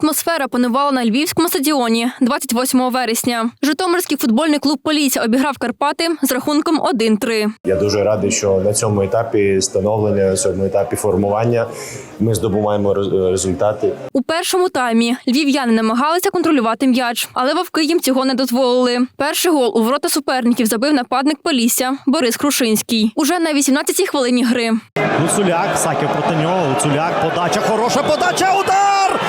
атмосфера панувала на львівському стадіоні 28 вересня. Житомирський футбольний клуб Полісся обіграв Карпати з рахунком 1-3. Я дуже радий, що на цьому етапі становлення, на цьому етапі формування ми здобуваємо результати. У першому таймі львів'яни намагалися контролювати м'яч, але вовки їм цього не дозволили. Перший гол у ворота суперників забив нападник Полісся Борис Крушинський. Уже на 18-й хвилині гри. Гуцуляк, Саків проти нього. Гуцуляк, подача, хороша подача, удар!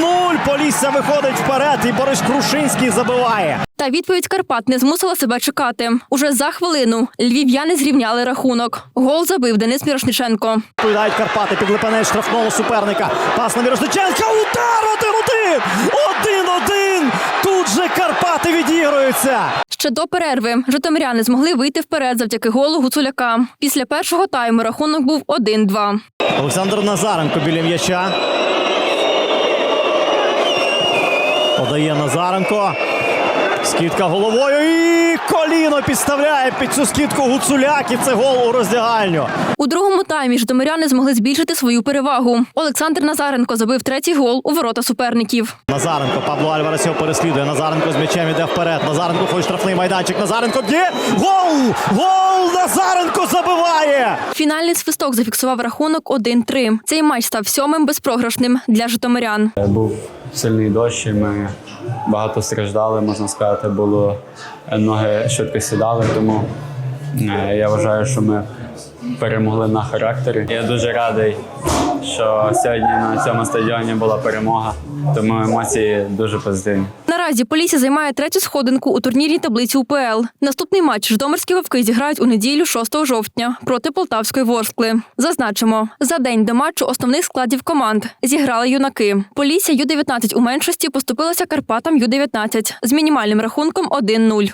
1-0. Полісся виходить вперед, і Борис Крушинський забиває. Та відповідь Карпат не змусила себе чекати. Уже за хвилину львів'яни зрівняли рахунок. Гол забив Денис Мірошниченко. Відповідають Карпати під липанець штрафного суперника. Пас на Мірошниченка. Удар! 1-1! 1-1! Тут же Карпати відігруються. Ще до перерви житомиряни змогли вийти вперед завдяки голу Гуцуляка. Після першого тайму рахунок був 1-2. Олександр Назаренко біля м'яча. Подає Назаренко. Скидка головою і коліно підставляє під цю скидку Гуцуляк. І це гол у роздягальню. У другому таймі житомиряни змогли збільшити свою перевагу. Олександр Назаренко забив третій гол у ворота суперників. Назаренко, Павло Альварес його переслідує. Назаренко з м'ячем іде вперед. Назаренко ходить штрафний майданчик. Назаренко б'є. Гол! Гол! Назаренко забиває! Фінальний свисток зафіксував рахунок 1-3. Цей матч став сьомим безпрограшним для житомирян. Був сильний дощ, і ми багато страждали, можна сказати, було ноги швидко сідали, тому е, я вважаю, що ми перемогли на характері. Я дуже радий, що сьогодні на цьому стадіоні була перемога, тому емоції дуже позитивні. Наразі Полісся займає третю сходинку у турнірній таблиці УПЛ. Наступний матч Житомирські вовки зіграють у неділю 6 жовтня проти Полтавської Ворскли. Зазначимо, за день до матчу основних складів команд зіграли юнаки. Полісся Ю-19 у меншості поступилася Карпатам Ю-19 з мінімальним рахунком 1-0.